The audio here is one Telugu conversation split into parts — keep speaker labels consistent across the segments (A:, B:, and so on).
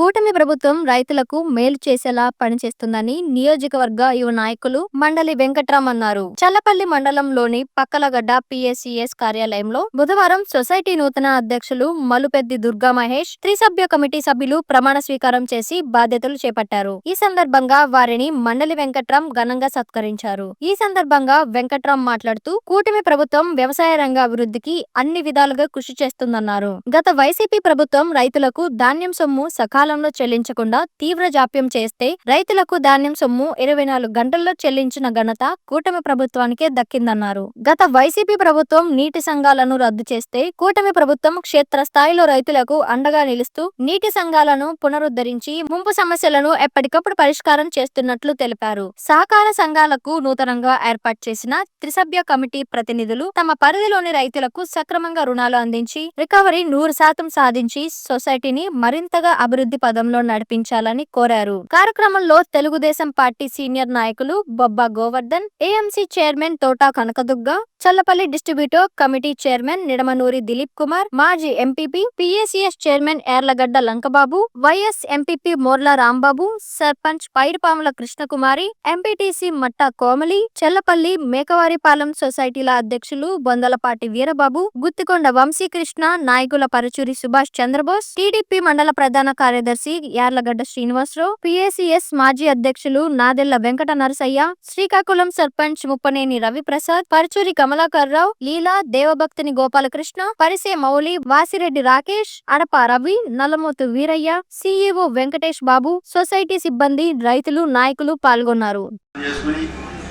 A: కూటమి ప్రభుత్వం రైతులకు మేలు చేసేలా పనిచేస్తుందని నియోజకవర్గ యువ నాయకులు మండలి వెంకట్రామ్ అన్నారు చల్లపల్లి మండలంలోని పక్కలగడ్డ పిఎస్సిఎస్ కార్యాలయంలో బుధవారం సొసైటీ నూతన అధ్యక్షులు మలుపెద్ది దుర్గా మహేష్ త్రిసభ్య కమిటీ సభ్యులు ప్రమాణ స్వీకారం చేసి బాధ్యతలు చేపట్టారు. ఈ సందర్భంగా వారిని మండలి వెంకట్రామ్ ఘనంగా సత్కరించారు. ఈ సందర్భంగా వెంకట్రామ్ మాట్లాడుతూ కూటమి ప్రభుత్వం వ్యవసాయ రంగ అభివృద్ధికి అన్ని విధాలుగా కృషి చేస్తుందన్నారు. గత వైసీపీ ప్రభుత్వం రైతులకు ధాన్యం సొమ్ము సకాల సకాలంలో చెల్లించకుండా తీవ్ర జాప్యం చేస్తే రైతులకు ధాన్యం సొమ్ము ఇరవై నాలుగు గంటల్లో చెల్లించిన ఘనత కూటమి ప్రభుత్వానికే దక్కిందన్నారు. గత వైసీపీ ప్రభుత్వం నీటి సంఘాలను రద్దు చేస్తే కూటమి ప్రభుత్వం క్షేత్ర స్థాయిలో రైతులకు అండగా నిలుస్తూ నీటి సంఘాలను పునరుద్ధరించి ముంపు సమస్యలను ఎప్పటికప్పుడు పరిష్కారం చేస్తున్నట్లు తెలిపారు. సహకార సంఘాలకు నూతనంగా ఏర్పాటు చేసిన త్రిసభ్య కమిటీ ప్రతినిధులు తమ పరిధిలోని రైతులకు సక్రమంగా రుణాలు అందించి రికవరీ నూరు శాతం సాధించి సొసైటీని మరింతగా అభివృద్ధి పదంలో నడిపించాలని కోరారు. కార్యక్రమంలో తెలుగుదేశం పార్టీ సీనియర్ నాయకులు Bobba Govardhan AMC chairman Thota Kanakadugga Challapalli distributor committee chairman Nidamanuri Dileep Kumar మాజీ MPP PSCS chairman Erlagadda Lankababu YS MPP Morla Rambabu sarpanch Pairupamula Krishnakumari MPTC Matta Komali Challapalli Mekavaripalem సొసైటీల అధ్యక్షులు బొందలపాటి వీరబాబు గుత్తికొండ వంశీకృష్ణ నాయకుల పరచూరి సుభాష్ చంద్రబోస్ టీడీపీ మండల ప్రధాన కార్యదర్శి యార్లగడ్డ శ్రీనివాసరావు పిఎసిఎస్ మాజీ అధ్యక్షులు నాదెళ్ళ వెంకట నరసయ్య శ్రీకాకుళం సర్పంచ్ ముప్పనేని రవిప్రసాద్ పరచూరి కమలాకర్రావు లీలా దేవభక్తిని గోపాలకృష్ణ పరిసే మౌలి వాసిరెడ్డి రాకేష్ అడప రవి నల్లమోతు వీరయ్య సిఇఓ వెంకటేష్ బాబు సొసైటీ సిబ్బంది రైతులు నాయకులు పాల్గొన్నారు.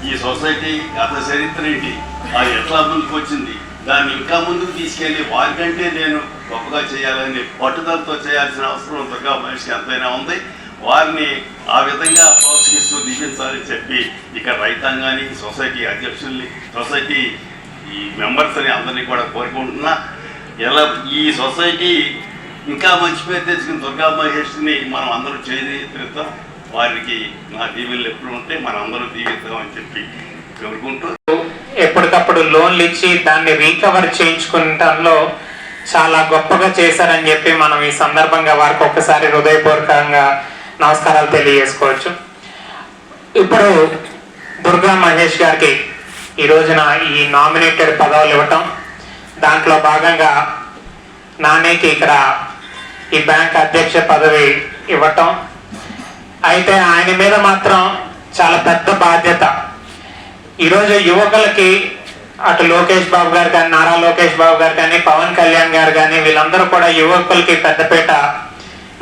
B: ఈ సొసైటీ గత చరిత్ర ఏంటి? అది ఎట్లా ముందుకు వచ్చింది? దాన్ని ఇంకా ముందుకు తీసుకెళ్ళి వారికంటే నేను గొప్పగా చేయాలని పట్టుదలతో చేయాల్సిన అవసరం దుర్గా మనిషికి ఎంతైనా ఉంది. వారిని ఆ విధంగా ప్రోత్సహిస్తూ దీవించాలని చెప్పి ఇక్కడ రైతాంగాన్ని సొసైటీ అధ్యక్షుల్ని సొసైటీ ఈ మెంబర్స్ని అందరినీ కూడా కోరుకుంటున్నా. ఎలా ఈ సొసైటీ ఇంకా మంచి పేరు తెచ్చుకుని దుర్గా మహేష్ని మనం అందరూ చేదిద్దాం వారికి నా దీవెనలు ఎప్పుడు ఉంటే మనం అందరూ దీవిద్దామని చెప్పి కోరుకుంటూ.
C: ఎప్పటికప్పుడు లోన్లు ఇచ్చి దాన్ని రీకవర్ చేయించుకుంటాలో చాలా గొప్పగా చేశారని చెప్పి మనం ఈ సందర్భంగా వారికి ఒక్కసారి హృదయపూర్వకంగా నమస్కారాలు తెలియజేసుకోవచ్చు. ఇప్పుడు దుర్గా మహేష్ గారికి ఈ రోజున ఈ నామినేటెడ్ పదవులు ఇవ్వటం దాంట్లో భాగంగా నానేకి ఇక్కడ ఈ బ్యాంక్ అధ్యక్ష పదవి ఇవ్వటం. అయితే ఆయన మీద మాత్రం చాలా పెద్ద బాధ్యత. ఈరోజు యువకులకి అటు లోకేష్ బాబు గారు కానీ నారా లోకేష్ బాబు గారు కానీ పవన్ కళ్యాణ్ గారు కానీ వీళ్ళందరూ కూడా యువకులకి పెద్దపేట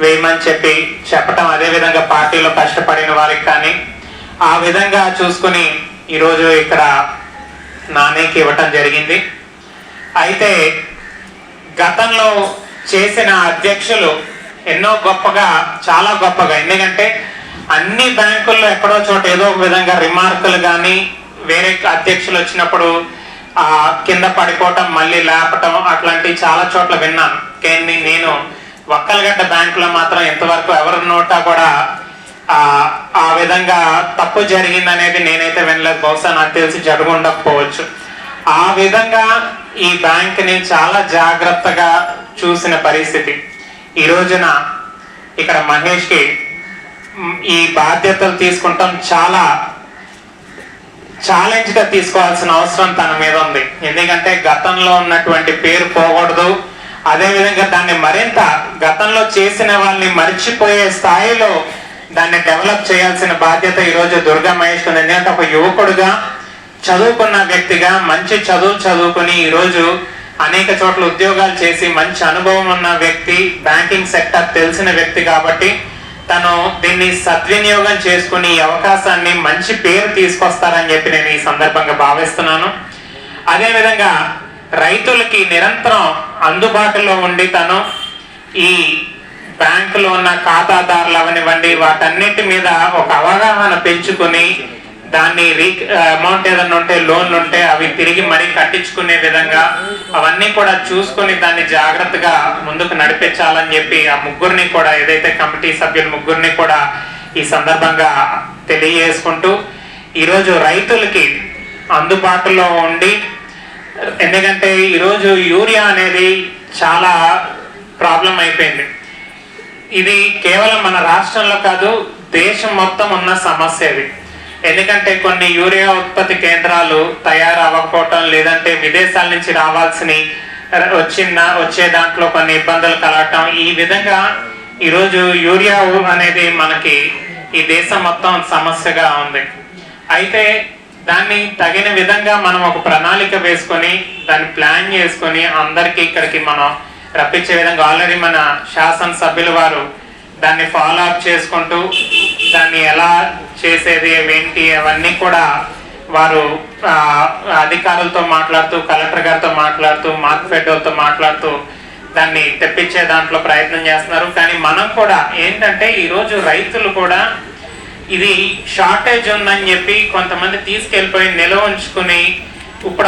C: వేయమని చెప్పి చెప్పటం అదే విధంగా పార్టీలో కష్టపడిన వారికి కానీ ఆ విధంగా చూసుకుని ఈరోజు ఇక్కడ నానేకి ఇవ్వటం జరిగింది. అయితే గతంలో చేసిన అధ్యక్షులు ఎన్నో గొప్పగా చాలా గొప్పగా ఎందుకంటే అన్ని బ్యాంకుల్లో ఎక్కడో చోట ఏదో ఒక విధంగా రిమార్కులు కానీ వేరే అధ్యక్షులు వచ్చినప్పుడు కింద పడిపోవటం మళ్ళీ లేపటం అట్లాంటివి చాలా చోట్ల విన్నాను. కానీ నేను ఒక్కలగడ్డ బ్యాంకులో మాత్రం ఇంతవరకు ఎవరి నోటా కూడా ఆ విధంగా తప్పు జరిగిందనేది నేనైతే వినలేదు. బహుశా నాకు తెలిసి జరుగు ఉండకపోవచ్చు ఆ విధంగా ఈ బ్యాంక్ని చాలా జాగ్రత్తగా చూసిన పరిస్థితి. ఈ రోజున ఇక్కడ మహేష్కి ఈ బాధ్యతలు తీసుకుంటాం చాలా ఛాలెంజ్గా తీసుకోవాల్సిన అవసరం తన మీద ఉంది. ఎందుకంటే గతంలో ఉన్నటువంటి పేరు పోకూడదు. అదేవిధంగా దాన్ని మరింత గతంలో చేసిన వాళ్ళని మర్చిపోయే స్థాయిలో దాన్ని డెవలప్ చేయాల్సిన బాధ్యత ఈ రోజు దుర్గా మహేష్ ఉంది. ఎందుకంటే ఒక యువకుడుగా చదువుకున్న వ్యక్తిగా మంచి చదువు చదువుకుని ఈరోజు అనేక చోట్ల ఉద్యోగాలు చేసి మంచి అనుభవం ఉన్న వ్యక్తి బ్యాంకింగ్ సెక్టర్ తెలిసిన వ్యక్తి కాబట్టి తను దీన్ని సద్వినియోగం చేసుకుని ఈ అవకాశాన్ని మంచి పేరు తీసుకొస్తారని చెప్పి నేను ఈ సందర్భంగా భావిస్తున్నాను. అదేవిధంగా రైతులకి నిరంతరం అందుబాటులో ఉండి తను ఈ బ్యాంకులో ఉన్న ఖాతాదారులు అవనివ్వండి వాటన్నిటి మీద ఒక అవగాహన పెంచుకుని దాన్ని రీ అమౌంట్ ఏదన్నా ఉంటే లోన్లు ఉంటే అవి తిరిగి మరీ కట్టించుకునే విధంగా అవన్నీ కూడా చూసుకొని దాన్ని జాగ్రత్తగా ముందుకు నడిపించాలని చెప్పి ఆ ముగ్గురిని కూడా ఏదైతే కమిటీ సభ్యులు ముగ్గురిని కూడా ఈ సందర్భంగా తెలియజేసుకుంటూ ఈరోజు రైతులకి అందుబాటులో ఉండి ఎందుకంటే ఈరోజు యూరియా అనేది చాలా ప్రాబ్లం అయిపోయింది. ఇది కేవలం మన రాష్ట్రంలో కాదు దేశం మొత్తం ఉన్న సమస్య ఇది. ఎందుకంటే కొన్ని యూరియా ఉత్పత్తి కేంద్రాలు తయారు అవ్వకపోవటం లేదంటే విదేశాల నుంచి రావాల్సిన వచ్చిన వచ్చే దాంట్లో కొన్ని ఇబ్బందులు కలగటం ఈ విధంగా ఈరోజు యూరియా అనేది మనకి ఈ దేశం మొత్తం సమస్యగా ఉంది. అయితే దాన్ని తగిన విధంగా మనం ఒక ప్రణాళిక వేసుకొని దాన్ని ప్లాన్ చేసుకొని అందరికీ ఇక్కడికి మనం రప్పించే విధంగా ఆల్రెడీ మన శాసనసభ్యుల వారు దాన్ని ఫాలో అప్ చేసుకుంటూ దాన్ని ఎలా చేసేది ఏంటి అవన్నీ కూడా వారు అధికారులతో మాట్లాడుతూ కలెక్టర్ గారితో మాట్లాడుతూ మార్క్ ఫెడోతో మాట్లాడుతూ దాన్ని తెప్పించే దాంట్లో ప్రయత్నం చేస్తున్నారు. కానీ మనం కూడా ఏంటంటే ఈరోజు రైతులు కూడా ఇది షార్టేజ్ ఉందని చెప్పి కొంతమంది తీసుకెళ్ళిపోయి నిల్వ ఉంచుకుని ఇప్పుడు